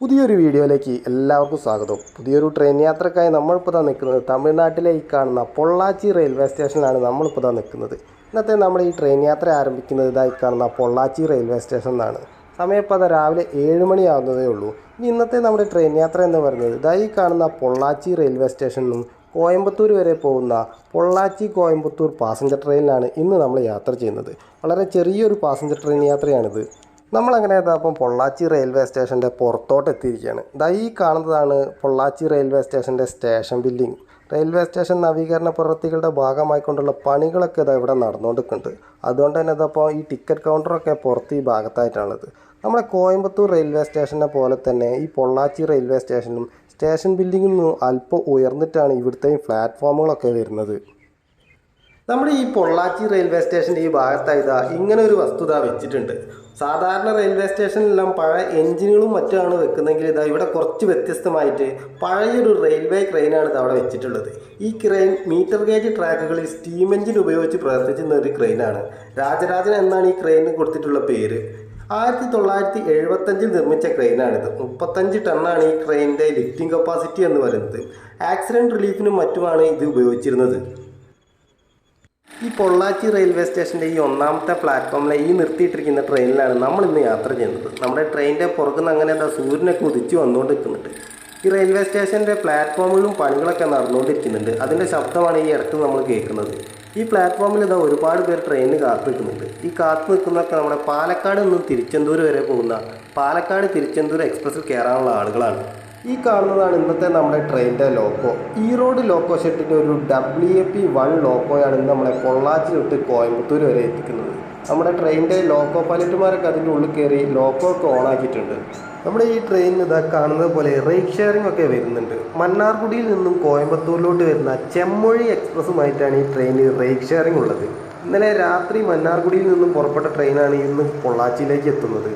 പുതിയൊരു വീഡിയോയിലേക്ക് എല്ലാവർക്കും സ്വാഗതം. പുതിയൊരു ട്രെയിൻ യാത്രക്കായി നമ്മളിപ്പോൾ ഇതാ നിൽക്കുന്നത് തമിഴ്നാട്ടിലെ ഈ കാണുന്ന പൊള്ളാച്ചി റെയിൽവേ സ്റ്റേഷനിലാണ് നമ്മളിപ്പോൾ ഇതാ നിൽക്കുന്നത്. ഇന്നത്തെ നമ്മൾ ഈ ട്രെയിൻ യാത്ര ആരംഭിക്കുന്നത് ഇതായി കാണുന്ന പൊള്ളാച്ചി റെയിൽവേ സ്റ്റേഷൻ എന്നാണ് സമയം ഇപ്പോൾ രാവിലെ ഏഴ് മണിയാവുന്നതേ ഉള്ളൂ. ഇനി ഇന്നത്തെ നമ്മുടെ ട്രെയിൻ യാത്ര എന്ന് പറയുന്നത് ഇതായി കാണുന്ന പൊള്ളാച്ചി റെയിൽവേ സ്റ്റേഷനിൽ കോയമ്പത്തൂർ വരെ പോകുന്ന പൊള്ളാച്ചി കോയമ്പത്തൂർ പാസഞ്ചർ ട്രെയിനിലാണ് ഇന്ന് നമ്മൾ യാത്ര ചെയ്യുന്നത്. വളരെ ചെറിയൊരു പാസഞ്ചർ ട്രെയിൻ യാത്രയാണിത്. നമ്മളങ്ങനെ അപ്പം പൊള്ളാച്ചി റെയിൽവേ സ്റ്റേഷന്റെ പുറത്തോട്ട് എത്തിയിരിക്കുകയാണ് ഇതാ ഈ കാണുന്നതാണ് പൊള്ളാച്ചി റെയിൽവേ സ്റ്റേഷന്റെ സ്റ്റേഷൻ ബിൽഡിംഗ് റെയിൽവേ സ്റ്റേഷൻ നവീകരണ പ്രവൃത്തികളുടെ ഭാഗമായിക്കൊണ്ടുള്ള പണികളൊക്കെ ഇതാ ഇവിടെ നടന്നുകൊണ്ടിരിക്കുന്നുണ്ട്. അതുകൊണ്ട് തന്നെ ഇതപ്പോൾ ഈ ടിക്കറ്റ് കൗണ്ടറൊക്കെ പുറത്ത് ഈ ഭാഗത്തായിട്ടാണുള്ളത്. നമ്മുടെ കോയമ്പത്തൂർ റെയിൽവേ സ്റ്റേഷനെ പോലെ തന്നെ ഈ പൊള്ളാച്ചി റെയിൽവേ സ്റ്റേഷനും സ്റ്റേഷൻ ബിൽഡിങ്ങിൽ നിന്നും അല്പം ഉയർന്നിട്ടാണ് ഇവിടുത്തെയും പ്ലാറ്റ്ഫോമുകളൊക്കെ വരുന്നത്. നമ്മുടെ ഈ പൊള്ളാച്ചി റെയിൽവേ സ്റ്റേഷന്റെ ഈ ഭാഗത്തായി ഇതാ ഇങ്ങനെ ഒരു വസ്തുത വെച്ചിട്ടുണ്ട്. സാധാരണ റെയിൽവേ സ്റ്റേഷനിലെല്ലാം പഴയ എഞ്ചിനുകളും മറ്റുമാണ് വെക്കുന്നതെങ്കിൽ ഇതാ ഇവിടെ കുറച്ച് വ്യത്യസ്തമായിട്ട് പഴയൊരു റെയിൽവേ ക്രെയിനാണ് അവിടെ വെച്ചിട്ടുള്ളത്. ഈ ക്രെയിൻ മീറ്റർ ഗേജ് ട്രാക്കുകളിൽ സ്റ്റീം എഞ്ചിൻ ഉപയോഗിച്ച് പ്രവർത്തിക്കുന്ന ഒരു ക്രെയിനാണ് രാജരാജൻ എന്നാണ് ഈ ക്രെയിനിന് കൊടുത്തിട്ടുള്ള പേര്. ആയിരത്തി തൊള്ളായിരത്തി എഴുപത്തഞ്ചിൽ നിർമ്മിച്ച ക്രെയിനാണിത് മുപ്പത്തഞ്ച് ടണ്ണാണ് ഈ ക്രെയിനിന്റെ ലിഫ്റ്റിംഗ് കപ്പാസിറ്റി എന്ന് പറയുന്നത്. ആക്സിഡന്റ് റിലീഫിനും മറ്റുമാണ് ഇത് ഉപയോഗിച്ചിരുന്നത്. ഈ പൊള്ളാച്ചി റെയിൽവേ സ്റ്റേഷന്റെ ഈ ഒന്നാമത്തെ പ്ലാറ്റ്ഫോമിലെ ഈ നിർത്തിയിട്ടിരിക്കുന്ന ട്രെയിനിലാണ് നമ്മൾ ഇന്ന് യാത്ര ചെയ്യുന്നത്. നമ്മുടെ ട്രെയിനിന്റെ പുറത്തുനിന്ന് അങ്ങനെ എന്താ സൂര്യനൊക്കെ ഉദിച്ച് വന്നുകൊണ്ട് നിൽക്കുന്നുണ്ട് ഈ റെയിൽവേ സ്റ്റേഷന്റെ പ്ലാറ്റ്ഫോമിലും പണികളൊക്കെ നടന്നുകൊണ്ടിരിക്കുന്നുണ്ട്. അതിന്റെ ശബ്ദമാണ് ഈ ഇടത്ത് നമ്മൾ കേൾക്കുന്നത്. ഈ പ്ലാറ്റ്ഫോമിൽ ഇതാ ഒരുപാട് പേർ ട്രെയിനിന് കാത്തു നിൽക്കുന്നുണ്ട്. ഈ കാത്തു നിൽക്കുന്നതൊക്കെ നമ്മുടെ പാലക്കാട് നിന്നും തിരുച്ചെന്തൂർ വരെ പോകുന്ന പാലക്കാട് തിരുച്ചെന്തൂർ എക്സ്പ്രസ്സിൽ കയറാനുള്ള ആളുകളാണ്. ഈ കാണുന്നതാണ് ഇന്നത്തെ നമ്മുടെ ട്രെയിനിന്റെ ലോക്കോ. ഈ റോഡ് ലോക്കോ ഷെട്ടിന്റെ ഒരു ഡബ്ല്യു എ പി വൺ ലോക്കോയാണ് ഇന്ന് നമ്മളെ പൊള്ളാച്ചി തൊട്ട് കോയമ്പത്തൂർ വരെ എത്തിക്കുന്നത്. നമ്മുടെ ട്രെയിനിന്റെ ലോക്കോ പൈലറ്റുമാരൊക്കെ അതിന്റെ ഉള്ളിൽ കയറി ലോക്കോ ഒക്കെ ഓണാക്കിയിട്ടുണ്ട് നമ്മുടെ ഈ ട്രെയിനിൽ ഇതാ കാണുന്നത് പോലെ റേക്ക് ഷെയറിംഗ് ഒക്കെ വരുന്നുണ്ട്. മന്നാർകുടിയിൽ നിന്നും കോയമ്പത്തൂരിലോട്ട് വരുന്ന ചെമ്മൊഴി എക്സ്പ്രസ്സുമായിട്ടാണ് ഈ ട്രെയിനിൽ റേക്ക് ഷെയറിംഗ് ഉള്ളത്. ഇന്നലെ രാത്രി മന്നാർകുടിയിൽ നിന്നും പുറപ്പെട്ട ട്രെയിനാണ് ഇന്ന് പൊള്ളാച്ചിയിലേക്ക് എത്തുന്നത്.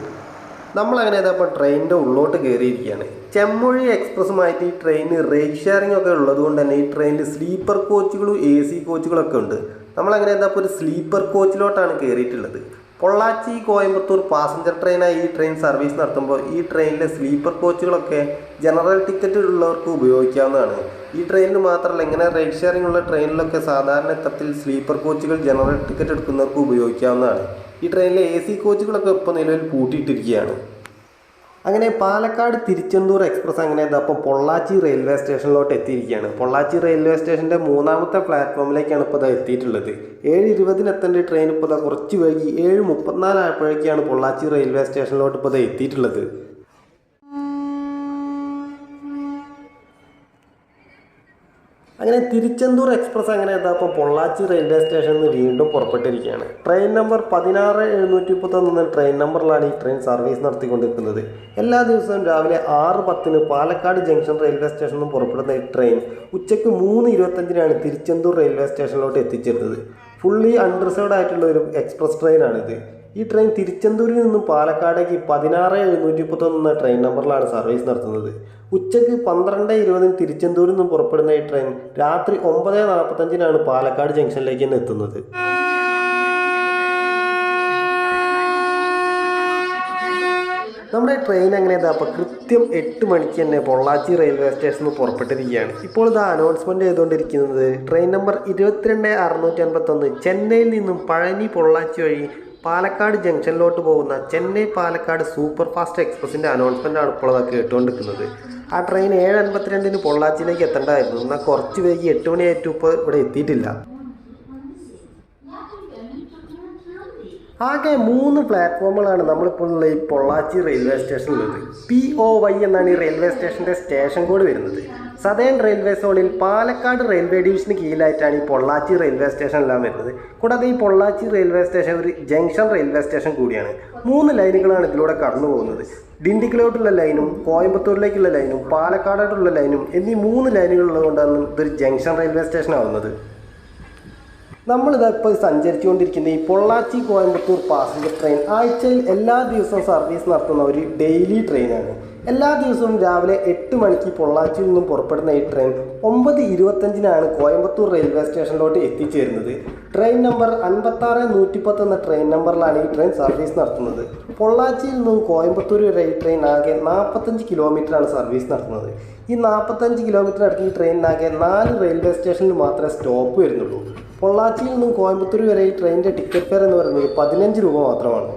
നമ്മളങ്ങനെ ഇതപ്പോൾ ട്രെയിനിന്റെ ഉള്ളോട്ട് കയറിയിരിക്കുകയാണ് ചെമ്മൊഴി എക്സ്പ്രസ്സുമായിട്ട് ഈ ട്രെയിന് റേറ്റ് ഷെയറിംഗ് ഒക്കെ ഉള്ളത് കൊണ്ട് തന്നെ ഈ ട്രെയിനിൽ സ്ലീപ്പർ കോച്ചുകളും എ സി കോച്ചുകളൊക്കെ ഉണ്ട്. നമ്മളങ്ങനെ ഇതപ്പോൾ ഒരു സ്ലീപ്പർ കോച്ചിലോട്ടാണ് കയറിയിട്ടുള്ളത് പൊള്ളാച്ചി കോയമ്പത്തൂർ പാസഞ്ചർ ട്രെയിനായി ഈ ട്രെയിൻ സർവീസ് നടത്തുമ്പോൾ ഈ ട്രെയിനിലെ സ്ലീപ്പർ കോച്ചുകളൊക്കെ ജനറൽ ടിക്കറ്റ് ഉള്ളവർക്ക് ഉപയോഗിക്കാവുന്നതാണ്. ഈ ട്രെയിനിൽ മാത്രമല്ല ഇങ്ങനെ റേറ്റ് ഷെയറിംഗ് ഉള്ള ട്രെയിനിലൊക്കെ സാധാരണ ഇത്തരത്തിൽ സ്ലീപ്പർ കോച്ചുകൾ ജനറൽ ടിക്കറ്റ് എടുക്കുന്നവർക്ക് ഉപയോഗിക്കാവുന്നതാണ്. ഈ ട്രെയിനിലെ എ സി കോച്ചുകളൊക്കെ ഇപ്പോൾ നിലവിൽ പൂട്ടിയിട്ടിരിക്കുകയാണ്. അങ്ങനെ പാലക്കാട് തിരുച്ചെന്തൂർ എക്സ്പ്രസ് അങ്ങനെ ഇതപ്പം പൊള്ളാച്ചി റെയിൽവേ സ്റ്റേഷനിലോട്ട് എത്തിയിരിക്കുകയാണ്. പൊള്ളാച്ചി റെയിൽവേ സ്റ്റേഷന്റെ മൂന്നാമത്തെ പ്ലാറ്റ്ഫോമിലേക്കാണ് ഇപ്പോൾ ഇത് എത്തിയിട്ടുള്ളത്. ഏഴ് ഇരുപതിന് എത്തേണ്ട ട്രെയിൻ ഇപ്പോൾ കുറച്ച് വൈകി ഏഴ് മുപ്പത്തിനാലായപ്പോഴേക്കാണ് പൊള്ളാച്ചി റെയിൽവേ സ്റ്റേഷനിലോട്ട് ഇപ്പോൾ ഇത് എത്തിയിട്ടുള്ളത്. അങ്ങനെ തിരുച്ചെന്തൂർ എക്സ്പ്രസ് അങ്ങനെ എന്താ ഇപ്പോൾ പൊള്ളാച്ചി റെയിൽവേ സ്റ്റേഷനിൽ നിന്ന് വീണ്ടും പുറപ്പെട്ടിരിക്കുകയാണ്. ട്രെയിൻ നമ്പർ പതിനാറ് എഴുന്നൂറ്റി മുപ്പത്തൊന്ന് ട്രെയിൻ നമ്പറിലാണ് ഈ ട്രെയിൻ സർവീസ് നടത്തിക്കൊണ്ടിരിക്കുന്നത്. എല്ലാ ദിവസവും രാവിലെ ആറ് പത്തിന് പാലക്കാട് ജംഗ്ഷൻ റെയിൽവേ സ്റ്റേഷനിൽ നിന്ന് പുറപ്പെടുന്ന ഈ ട്രെയിൻ ഉച്ചയ്ക്ക് മൂന്ന് ഇരുപത്തഞ്ചിനാണ് തിരുച്ചെന്തൂർ റെയിൽവേ സ്റ്റേഷനിലോട്ട് എത്തിച്ചേരുന്നത് ഫുള്ളി അൺറിസർവ്ഡ് ആയിട്ടുള്ള ഒരു എക്സ്പ്രസ് ട്രെയിനാണിത്. ഈ ട്രെയിൻ തിരുച്ചെന്തൂരിൽ നിന്നും പാലക്കാടേക്ക് പതിനാറ് എഴുന്നൂറ്റി മുപ്പത്തൊന്ന് എന്ന ട്രെയിൻ നമ്പറിലാണ് സർവീസ് നടത്തുന്നത്. ഉച്ചയ്ക്ക് പന്ത്രണ്ട് ഇരുപതിന് തിരുച്ചെന്തൂരിൽ നിന്നും പുറപ്പെടുന്ന ഈ ട്രെയിൻ രാത്രി ഒമ്പത് നാൽപ്പത്തഞ്ചിനാണ് പാലക്കാട് ജംഗ്ഷനിലേക്ക് തന്നെ എത്തുന്നത്. നമ്മുടെ ട്രെയിൻ അങ്ങനെ ഇതാ അപ്പോൾ കൃത്യം എട്ട് മണിക്ക് തന്നെ പൊള്ളാച്ചി റെയിൽവേ സ്റ്റേഷനിൽ നിന്ന് പുറപ്പെട്ടിരിക്കുകയാണ്. ഇപ്പോൾ ഇത് അനൗൺസ്മെന്റ് ചെയ്തുകൊണ്ടിരിക്കുന്നത് ട്രെയിൻ നമ്പർ ഇരുപത്തിരണ്ട് അറുന്നൂറ്റി അൻപത്തൊന്ന് ചെന്നൈയിൽ നിന്നും പഴനി പൊള്ളാച്ചി വഴി പാലക്കാട് ജംഗ്ഷനിലോട്ട് പോകുന്ന ചെന്നൈ പാലക്കാട് സൂപ്പർ ഫാസ്റ്റ് എക്സ്പ്രസിന്റെ അനൗൺസ്മെന്റ് ആണ് ഇപ്പോൾ അതൊക്കെ കേട്ടുകൊണ്ടിരിക്കുന്നത് ആ ട്രെയിൻ ഏഴ് അൻപത്തിരണ്ടിന് പൊള്ളാച്ചിയിലേക്ക് എത്തേണ്ടതായിരുന്നു എന്നാൽ കുറച്ച് വൈകി എട്ട് മണിയായിട്ട് ഇപ്പോൾ ഇവിടെ എത്തിയിട്ടില്ല. ആകെ മൂന്ന് പ്ലാറ്റ്ഫോമുകളാണ് നമ്മളിപ്പോൾ ഉള്ള ഈ പൊള്ളാച്ചി റെയിൽവേ സ്റ്റേഷനിലുള്ളത് പി ഒ വൈ എന്നാണ് ഈ റെയിൽവേ സ്റ്റേഷന്റെ സ്റ്റേഷൻ കോഡ് വരുന്നത്. സതേൺ റെയിൽവേ സോണിൽ പാലക്കാട് റെയിൽവേ ഡിവിഷന് കീഴിലായിട്ടാണ് ഈ പൊള്ളാച്ചി റെയിൽവേ സ്റ്റേഷൻ എല്ലാം വരുന്നത്. കൂടാതെ ഈ പൊള്ളാച്ചി റെയിൽവേ സ്റ്റേഷൻ ഒരു ജംഗ്ഷൻ റെയിൽവേ സ്റ്റേഷൻ കൂടിയാണ്. മൂന്ന് ലൈനുകളാണ് ഇതിലൂടെ കടന്നു പോകുന്നത്. ഡിണ്ടിക്കിലോട്ടുള്ള ലൈനും കോയമ്പത്തൂരിലേക്കുള്ള ലൈനും പാലക്കാടോട്ടുള്ള ലൈനും എന്നീ മൂന്ന് ലൈനുകൾ ഉള്ളതുകൊണ്ടാണ് ഇതൊരു ജംഗ്ഷൻ റെയിൽവേ സ്റ്റേഷൻ ആവുന്നത്. നമ്മളിതാ ഇപ്പോൾ സഞ്ചരിച്ചുകൊണ്ടിരിക്കുന്ന ഈ പൊള്ളാച്ചി കോയമ്പത്തൂർ പാസഞ്ചർ ട്രെയിൻ ആഴ്ചയിൽ എല്ലാ ദിവസവും സർവീസ് നടത്തുന്ന ഒരു ഡെയിലി ട്രെയിനാണ് എല്ലാ ദിവസവും രാവിലെ എട്ട് മണിക്ക് പൊള്ളാച്ചിയിൽ നിന്നും പുറപ്പെടുന്ന ഈ ട്രെയിൻ ഒമ്പത് ഇരുപത്തഞ്ചിനാണ് കോയമ്പത്തൂർ റെയിൽവേ സ്റ്റേഷനിലോട്ട് എത്തിച്ചേരുന്നത്. ട്രെയിൻ നമ്പർ അൻപത്താറ് നൂറ്റിപ്പത്ത് എന്ന ട്രെയിൻ നമ്പറിലാണ് ഈ ട്രെയിൻ സർവീസ് നടത്തുന്നത്. പൊള്ളാച്ചിയിൽ നിന്നും കോയമ്പത്തൂർ വരെ ഈ ട്രെയിൻ ആകെ നാൽപ്പത്തഞ്ച് കിലോമീറ്ററാണ് സർവീസ് നടത്തുന്നത്. ഈ നാൽപ്പത്തഞ്ച് കിലോമീറ്റർ അടുത്ത് ഈ ട്രെയിനിനാകെ നാല് റെയിൽവേ സ്റ്റേഷനിൽ മാത്രമേ സ്റ്റോപ്പ് വരുന്നുള്ളൂ. പൊള്ളാച്ചിയിൽ നിന്നും കോയമ്പത്തൂർ വരെ ഈ ട്രെയിനിന്റെ ടിക്കറ്റ് ഫെയർ എന്ന് പറയുന്നത് പതിനഞ്ച് രൂപ മാത്രമാണ്.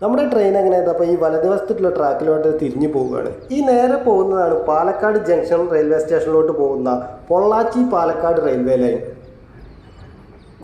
നമ്മുടെ ട്രെയിൻ എങ്ങനെ അപ്പോൾ ഈ വലതുവശത്തുള്ള ട്രാക്കിലോട്ട് തിരിഞ്ഞു പോവുകയാണ്. ഈ നേരെ പോകുന്നതാണ് പാലക്കാട് ജംഗ്ഷൻ റെയിൽവേ സ്റ്റേഷനിലോട്ട് പോകുന്ന പൊള്ളാച്ചി പാലക്കാട് റെയിൽവേ ലൈൻ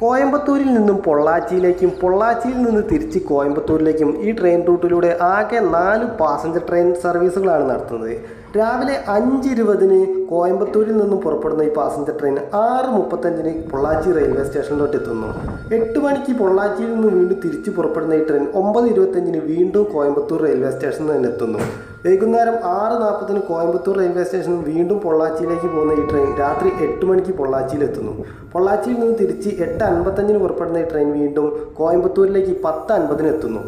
കോയമ്പത്തൂരിൽ നിന്നും പൊള്ളാച്ചിയിലേക്കും പൊള്ളാച്ചിയിൽ നിന്ന് തിരിച്ച് കോയമ്പത്തൂരിലേക്കും ഈ ട്രെയിൻ റൂട്ടിലൂടെ ആകെ നാല് പാസഞ്ചർ ട്രെയിൻ സർവീസുകളാണ് നടത്തുന്നത്. രാവിലെ അഞ്ച് ഇരുപതിന് കോയമ്പത്തൂരിൽ നിന്നും പുറപ്പെടുന്ന ഈ പാസഞ്ചർ ട്രെയിൻ ആറ് മുപ്പത്തഞ്ചിന് പൊള്ളാച്ചി റെയിൽവേ സ്റ്റേഷനിലോട്ട് എത്തുന്നു. എട്ട് മണിക്ക് പൊള്ളാച്ചിയിൽ നിന്ന് വീണ്ടും തിരിച്ച് പുറപ്പെടുന്ന ഈ ട്രെയിൻ ഒമ്പത് ഇരുപത്തഞ്ചിന് വീണ്ടും കോയമ്പത്തൂർ റെയിൽവേ സ്റ്റേഷനിൽ തന്നെ എത്തുന്നു. വൈകുന്നേരം ആറ് നാൽപ്പതിന് കോയമ്പത്തൂർ റെയിൽവേ സ്റ്റേഷനിൽ വീണ്ടും പൊള്ളാച്ചിയിലേക്ക് പോകുന്ന ഈ ട്രെയിൻ രാത്രി എട്ട് മണിക്ക് പൊള്ളാച്ചിയിൽ എത്തുന്നു. പൊള്ളാച്ചിയിൽ നിന്ന് തിരിച്ച് എട്ട് അൻപത്തഞ്ചിന് പുറപ്പെടുന്ന ഈ ട്രെയിൻ വീണ്ടും കോയമ്പത്തൂരിലേക്ക് പത്ത് അൻപതിന് എത്തുന്നു.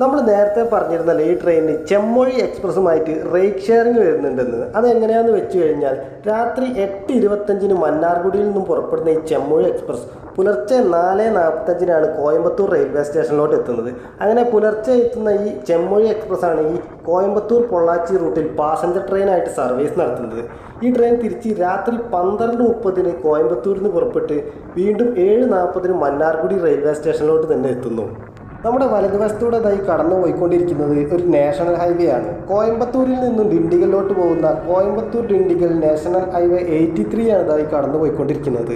നമ്മൾ നേരത്തെ പറഞ്ഞിരുന്നല്ലോ ഈ ട്രെയിനിന് ചെമ്മൊഴി എക്സ്പ്രസ്സുമായിട്ട് റേക്ക് ഷെയറിംഗ് വരുന്നുണ്ടെന്ന്. അതെങ്ങനെയാണെന്ന് വെച്ച് കഴിഞ്ഞാൽ രാത്രി എട്ട് ഇരുപത്തഞ്ചിന് മന്നാർഗുഡിയിൽ നിന്നും പുറപ്പെടുന്ന ഈ ചെമ്മൊഴി എക്സ്പ്രസ് പുലർച്ചെ നാല് നാൽപ്പത്തഞ്ചിനാണ് കോയമ്പത്തൂർ റെയിൽവേ സ്റ്റേഷനിലോട്ട് എത്തുന്നത്. അങ്ങനെ പുലർച്ചെ എത്തുന്ന ഈ ചെമ്മൊഴി എക്സ്പ്രസ് ആണ് ഈ കോയമ്പത്തൂർ പൊള്ളാച്ചി റൂട്ടിൽ പാസഞ്ചർ ട്രെയിനായിട്ട് സർവീസ് നടത്തുന്നത്. ഈ ട്രെയിൻ തിരിച്ച് രാത്രി പന്ത്രണ്ട് മുപ്പതിന് കോയമ്പത്തൂരിൽ നിന്ന് പുറപ്പെട്ട് വീണ്ടും ഏഴ് നാൽപ്പതിന് മന്നാർഗുഡി റെയിൽവേ സ്റ്റേഷനിലോട്ട് തന്നെ എത്തുന്നു. നമ്മുടെ വലതുവശത്തൂടെ ഇതായി കടന്നു പോയിക്കൊണ്ടിരിക്കുന്നത് ഒരു നാഷണൽ ഹൈവേ ആണ്. കോയമ്പത്തൂരിൽ നിന്നും ഡിണ്ടിഗലിലോട്ട് പോകുന്ന Coimbatore Dindigul national highway eighty three ആണ് ഇതായി കടന്നു പോയിക്കൊണ്ടിരിക്കുന്നത്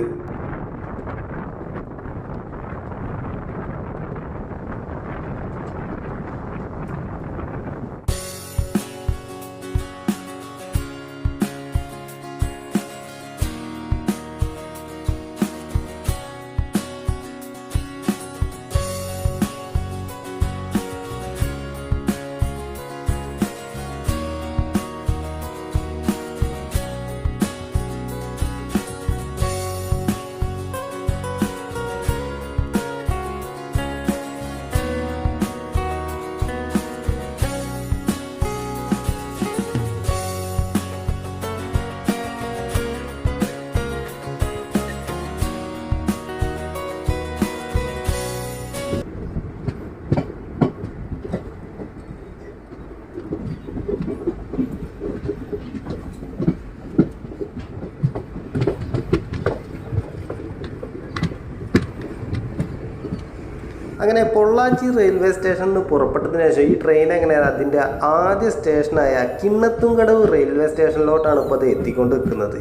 അങ്ങനെ പൊള്ളാച്ചി റെയിൽവേ സ്റ്റേഷനിൽ നിന്ന് പുറപ്പെട്ടതിന് ശേഷം ഈ ട്രെയിൻ എങ്ങനെയാണ് അതിന്റെ ആദ്യ സ്റ്റേഷനായ കിണ്ണത്തുംകടവ് റെയിൽവേ സ്റ്റേഷനിലോട്ടാണ് ഇപ്പോൾ അത് എത്തിക്കൊണ്ട് നിൽക്കുന്നത്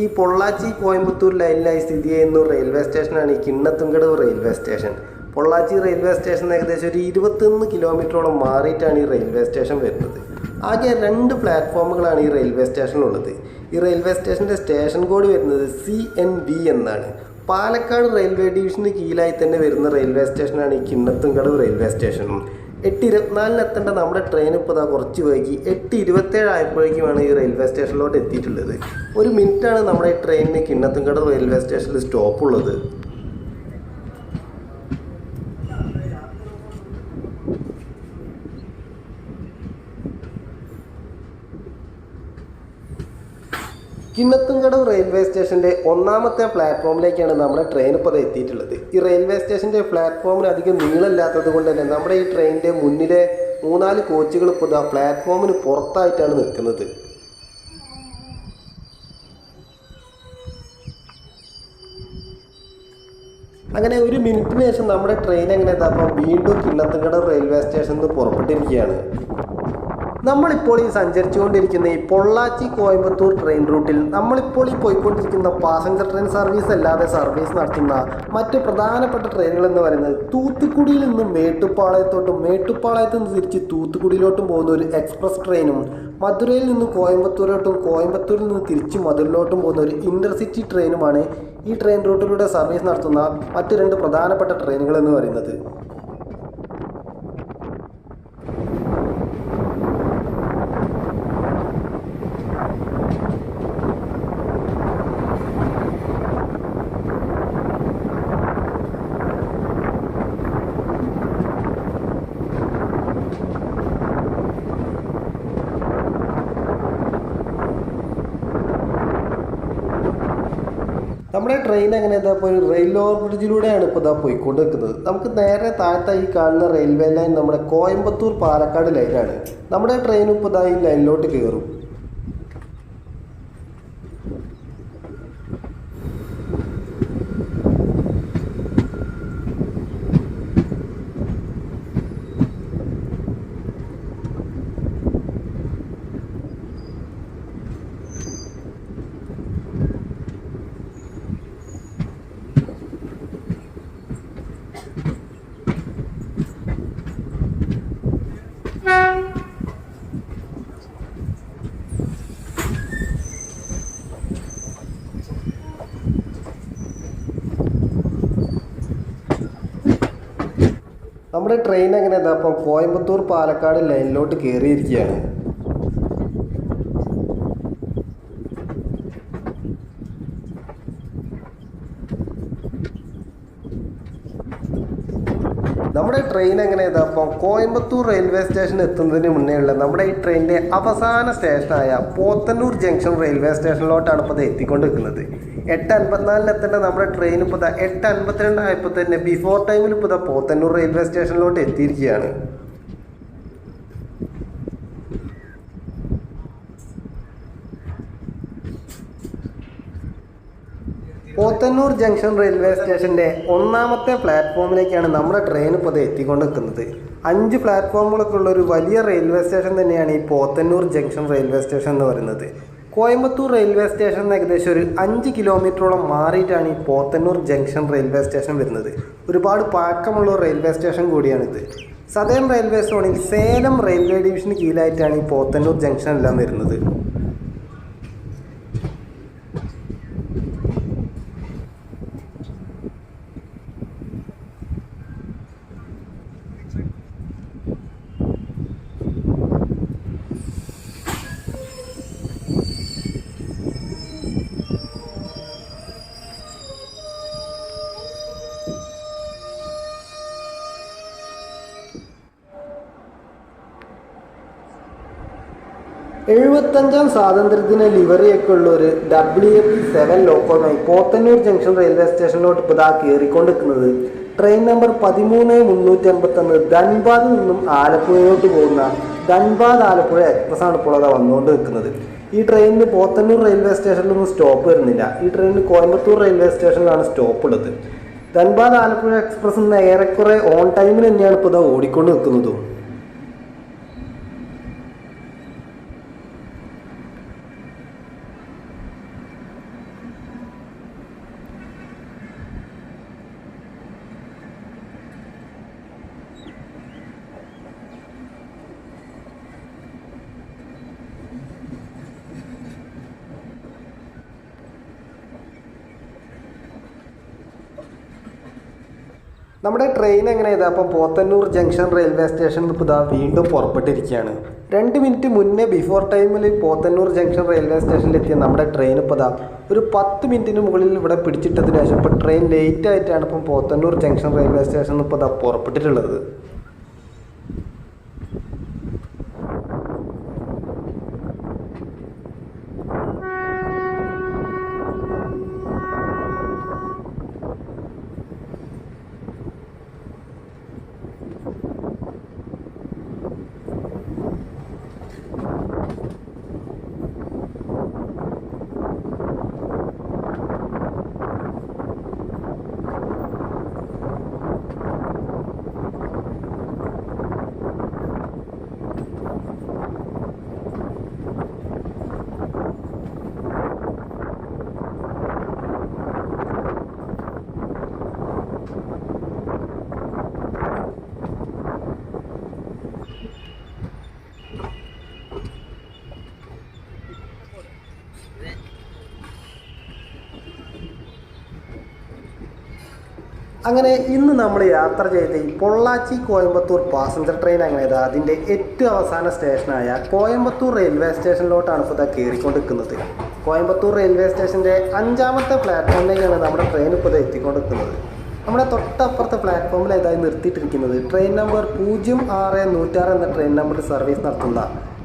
ഈ പൊള്ളാച്ചി കോയമ്പത്തൂർ ലൈനിലായി സ്ഥിതി ചെയ്യുന്ന റെയിൽവേ സ്റ്റേഷനാണ് ഈ Kinnathukadavu railway station Pollachi railway station ഏകദേശം ഒരു ഇരുപത്തൊന്ന് കിലോമീറ്ററോളം മാറിയിട്ടാണ് ഈ റെയിൽവേ സ്റ്റേഷൻ വരുന്നത്. ആകെ രണ്ട് പ്ലാറ്റ്ഫോമുകളാണ് ഈ റെയിൽവേ സ്റ്റേഷനിലുള്ളത് ഈ റെയിൽവേ സ്റ്റേഷന്റെ സ്റ്റേഷൻ കോഡ് വരുന്നത് സി എൻ ബി എന്നാണ്. പാലക്കാട് റെയിൽവേ ഡിവിഷന് കീഴിലായി തന്നെ വരുന്ന റെയിൽവേ സ്റ്റേഷനാണ് ഈ കിണ്ണത്തുംകടവ് റെയിൽവേ സ്റ്റേഷൻ. എട്ട് ഇരുപത്തിനാലിന് എത്തേണ്ട നമ്മുടെ ട്രെയിൻ ഇപ്പോൾ ഇതാ കുറച്ച് വൈകി. എട്ട് ഇരുപത്തേഴ് ആയപ്പോഴേക്കുമാണ് ഈ റെയിൽവേ സ്റ്റേഷനിലോട്ട് എത്തിയിട്ടുള്ളത്. ഒരു മിനിറ്റാണ് നമ്മുടെ ഈ ട്രെയിനിന് കിണ്ണത്തുംകട റെയിൽവേ സ്റ്റേഷനിൽ സ്റ്റോപ്പ് കിണ്ണത്തുംകടവ് റെയിൽവേ സ്റ്റേഷന്റെ ഒന്നാമത്തെ പ്ലാറ്റ്ഫോമിലേക്കാണ് നമ്മുടെ ട്രെയിൻ ഇപ്പോൾ എത്തിയിട്ടുള്ളത്. ഈ റെയിൽവേ സ്റ്റേഷന്റെ പ്ലാറ്റ്ഫോമിന് അധികം നീളമില്ലാത്തത് കൊണ്ട് തന്നെ നമ്മുടെ ഈ ട്രെയിനിന്റെ മുന്നിലെ മൂന്നാൽ കോച്ചുകൾ ഇപ്പോൾ ഇതാ പ്ലാറ്റ്ഫോമിന് പുറത്തായിട്ടാണ് നിൽക്കുന്നത്. അങ്ങനെ ഒരു മിനിറ്റിന് ശേഷം നമ്മുടെ ട്രെയിൻ എങ്ങനെ എത്താപ്പം വീണ്ടും കിണ്ണത്തുംകട റെയിൽവേ സ്റ്റേഷനിൽ നിന്ന് പുറപ്പെട്ടിരിക്കുകയാണ്. നമ്മളിപ്പോൾ ഈ സഞ്ചരിച്ചുകൊണ്ടിരിക്കുന്ന ഈ പൊള്ളാച്ചി കോയമ്പത്തൂർ ട്രെയിൻ റൂട്ടിൽ നമ്മളിപ്പോൾ ഈ പോയിക്കൊണ്ടിരിക്കുന്ന പാസഞ്ചർ ട്രെയിൻ സർവീസ് അല്ലാതെ സർവീസ് നടത്തുന്ന മറ്റ് പ്രധാനപ്പെട്ട ട്രെയിനുകൾ എന്ന് പറയുന്നത് തൂത്തുക്കുടിയിൽ നിന്ന് മേട്ടുപ്പാളയത്തോട്ടും മേട്ടുപ്പാളയത്ത് നിന്ന് തിരിച്ച് തൂത്തുക്കുടിയിലോട്ടും പോകുന്ന ഒരു എക്സ്പ്രസ് ട്രെയിനും മധുരയിൽ നിന്ന് കോയമ്പത്തൂരിലോട്ടും കോയമ്പത്തൂരിൽ നിന്ന് തിരിച്ച് മധുരയിലോട്ടും പോകുന്ന ഒരു ഇന്റർസിറ്റി ട്രെയിനുമാണ് ഈ ട്രെയിൻ റൂട്ടിലൂടെ സർവീസ് നടത്തുന്ന മറ്റ് രണ്ട് പ്രധാനപ്പെട്ട ട്രെയിനുകൾ എന്ന് പറയുന്നത് നമ്മുടെ ട്രെയിൻ എങ്ങനെ ഇതാ ഇപ്പോൾ ഒരു റെയിൽ ഓവർ ബ്രിഡ്ജിലൂടെയാണ് ഇപ്പോൾ ഇതാ പോയിക്കൊണ്ട് നിൽക്കുന്നത് നമുക്ക് നേരെ താഴത്തെ ഈ കാണുന്ന റെയിൽവേ ലൈൻ നമ്മുടെ കോയമ്പത്തൂർ പാലക്കാട് ലൈനാണ് നമ്മുടെ ട്രെയിൻ ഇപ്പോൾ ഇതാ ഈ ലൈനിലോട്ട് കയറും. നമ്മുടെ ട്രെയിൻ എങ്ങനെ അപ്പം കോയമ്പത്തൂർ പാലക്കാട് ലൈനിലോട്ട് കയറിയിരിക്കുകയാണ് നമ്മുടെ ട്രെയിൻ എങ്ങനെ ഇതാ? അപ്പം കോയമ്പത്തൂർ റെയിൽവേ സ്റ്റേഷൻ എത്തുന്നതിന് മുന്നേയുള്ള നമ്മുടെ ഈ ട്രെയിനിന്റെ അവസാന സ്റ്റേഷനായ പോത്തന്നൂർ ജംഗ്ഷൻ റെയിൽവേ സ്റ്റേഷനിലോട്ടാണ് ഇപ്പോൾ എത്തിക്കൊണ്ട് നിൽക്കുന്നത്. എട്ട് അൻപത്തിനാലിന് എത്തേണ്ട നമ്മുടെ ട്രെയിൻ ഇപ്പോൾ എട്ട് അൻപത്തിരണ്ടായപ്പോൾ തന്നെ ബിഫോർ ടൈമിൽ ഇപ്പോൾ പോത്തന്നൂർ റെയിൽവേ സ്റ്റേഷനിലോട്ട് എത്തിയിരിക്കുകയാണ്. പോത്തന്നൂർ ജംഗ്ഷൻ റെയിൽവേ സ്റ്റേഷന്റെ ഒന്നാമത്തെ പ്ലാറ്റ്ഫോമിലേക്കാണ് നമ്മുടെ ട്രെയിൻ ഇപ്പോൾ ഇത് എത്തിക്കൊണ്ട് നിൽക്കുന്നത് അഞ്ച് പ്ലാറ്റ്ഫോമുകളൊക്കെ ഉള്ള ഒരു വലിയ റെയിൽവേ സ്റ്റേഷൻ തന്നെയാണ് ഈ പോത്തന്നൂർ ജംഗ്ഷൻ റെയിൽവേ സ്റ്റേഷൻ എന്ന് പറയുന്നത്. കോയമ്പത്തൂർ റെയിൽവേ സ്റ്റേഷൻ ഏകദേശം ഒരു അഞ്ച് കിലോമീറ്ററോളം മാറിയിട്ടാണ് ഈ പോത്തന്നൂർ ജംഗ്ഷൻ റെയിൽവേ സ്റ്റേഷൻ വരുന്നത്. ഒരുപാട് പഴക്കമുള്ള റെയിൽവേ സ്റ്റേഷൻ കൂടിയാണിത്. സദേൺ റെയിൽവേ സോണിൽ സേലം റെയിൽവേ ഡിവിഷന് കീഴിലായിട്ടാണ് ഈ പോത്തന്നൂർ ജംഗ്ഷൻ എല്ലാം വരുന്നത്. എഴുപത്തഞ്ചാം സ്വാതന്ത്ര്യത്തിന് ലിവറിയൊക്കെ ഉള്ള ഒരു ഡബ്ല്യു എഫ് സെവൻ ലോക്കോമായി പോത്തന്നൂർ ജംഗ്ഷൻ റെയിൽവേ സ്റ്റേഷനിലോട്ട് ഇപ്പോൾ ഇതാ കയറിക്കൊണ്ട് നിൽക്കുന്നത് ട്രെയിൻ നമ്പർ പതിമൂന്ന് മുന്നൂറ്റി അമ്പത്തൊന്ന് ധൻബാദിൽ നിന്നും ആലപ്പുഴയിലോട്ട് പോകുന്ന ധൻബാദ് ആലപ്പുഴ എക്സ്പ്രസ് ആണ് ഇപ്പോൾ അതാ വന്നുകൊണ്ട് നിൽക്കുന്നത് ഈ ട്രെയിനിന് പോത്തന്നൂർ റെയിൽവേ സ്റ്റേഷനിലൊന്നും സ്റ്റോപ്പ് വരുന്നില്ല. ഈ ട്രെയിനിന് കോയമ്പത്തൂർ റെയിൽവേ സ്റ്റേഷനിലാണ് സ്റ്റോപ്പ് ഉള്ളത്. ധൻബാദ് ആലപ്പുഴ എക്സ്പ്രസ് ഇന്ന് ഏറെക്കുറെ ഓൺ ടൈമിൽ തന്നെയാണ് ഇപ്പോൾ ഇതാ ഓടിക്കൊണ്ട് നിൽക്കുന്നതും നമ്മുടെ ട്രെയിൻ എങ്ങനെ ഇതാ അപ്പോൾ പോത്തന്നൂർ ജംഗ്ഷൻ റെയിൽവേ സ്റ്റേഷനിൽ പുതാ വീണ്ടും പുറപ്പെട്ടിരിക്കുകയാണ്. രണ്ട് മിനിറ്റ് മുന്നേ ബിഫോർ ടൈമിൽ പോത്തന്നൂർ ജംഗ്ഷൻ റെയിൽവേ സ്റ്റേഷനിൽ സ്റ്റേഷനിലെത്തിയ നമ്മുടെ ട്രെയിൻ ഇപ്പോൾ ഇതാ ഒരു പത്ത് മിനിറ്റിന് മുകളിൽ ഇവിടെ പിടിച്ചിട്ടതിന് ശേഷം ഇപ്പോൾ ട്രെയിൻ ലേറ്റ് ആയിട്ടാണ് ഇപ്പം പോത്തന്നൂർ ജംഗ്ഷൻ റെയിൽവേ സ്റ്റേഷനിൽ ഇപ്പോൾ ഇതാ പുറപ്പെട്ടിട്ടുള്ളത്. അങ്ങനെ ഇന്ന് നമ്മൾ യാത്ര ചെയ്ത പൊള്ളാച്ചി കോയമ്പത്തൂർ പാസഞ്ചർ ട്രെയിൻ അങ്ങനെ അതിന്റെ ഏറ്റവും അവസാന സ്റ്റേഷനായ കോയമ്പത്തൂർ റെയിൽവേ സ്റ്റേഷനിലോട്ടാണ് ഇപ്പോൾ ഇതാ കയറിക്കൊണ്ടിരിക്കുന്നത് കോയമ്പത്തൂർ റെയിൽവേ സ്റ്റേഷന്റെ അഞ്ചാമത്തെ പ്ലാറ്റ്ഫോമിലേക്കാണ് നമ്മുടെ ട്രെയിൻ ഇപ്പോൾ ഇതാ എത്തിക്കൊണ്ടിരിക്കുന്നത്. നമ്മുടെ തൊട്ടപ്പുറത്തെ പ്ലാറ്റ്ഫോമിൽ ഇതായി നിർത്തിയിട്ടിരിക്കുന്നത്. ട്രെയിൻ നമ്പർ പൂജ്യം ആറ് നൂറ്റാറ് എന്ന ട്രെയിൻ നമ്പർ സർവീസ് നടത്തുന്ന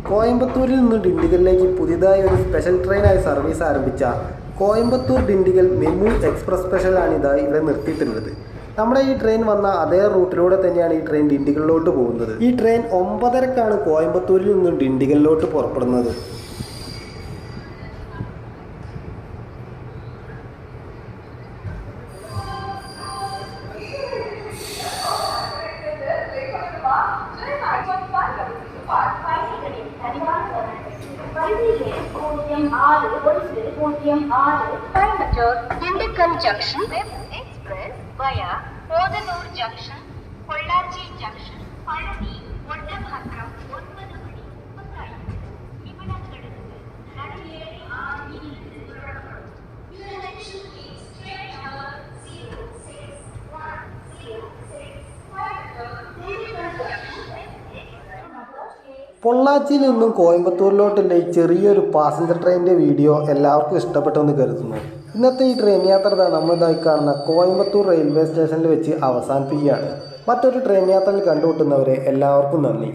കോയമ്പത്തൂരിൽ നിന്ന് ഡിണ്ടിഗലിലേക്ക് പുതിയതായി ഒരു സ്പെഷ്യൽ ട്രെയിനായി സർവീസ് ആരംഭിച്ച കോയമ്പത്തൂർ ഡിണ്ടിഗൽ മെമു എക്സ്പ്രസ് സ്പെഷ്യലാണ് ഇതായി ഇവിടെ നിർത്തിയിട്ടുള്ളത്. നമ്മുടെ ഈ ട്രെയിൻ വന്ന അതേ റൂട്ടിലൂടെ തന്നെയാണ് ഈ ട്രെയിൻ ഡിണ്ടിഗലിലോട്ട് പോകുന്നത്. ഈ ട്രെയിൻ ഒമ്പതരക്കാണ് കോയമ്പത്തൂരിൽ നിന്നും ഡിണ്ടിഗലിലോട്ട് പുറപ്പെടുന്നത്. Dindigul Junction പൊള്ളാച്ചിയിൽ നിന്നും കോയമ്പത്തൂരിലോട്ടുള്ള ഈ ചെറിയൊരു പാസഞ്ചർ ട്രെയിനിന്റെ വീഡിയോ എല്ലാവർക്കും ഇഷ്ടപ്പെട്ടെന്ന് കരുതുന്നു. ഇന്നത്തെ ഈ ട്രെയിൻ യാത്ര നമ്മളിതായി കാണുന്ന കോയമ്പത്തൂർ റെയിൽവേ സ്റ്റേഷനിൽ വെച്ച് അവസാനിപ്പിക്കുകയാണ്. മറ്റൊരു ട്രെയിൻ യാത്രയിൽ കണ്ടുമുട്ടുന്നവരെ എല്ലാവർക്കും നന്ദി.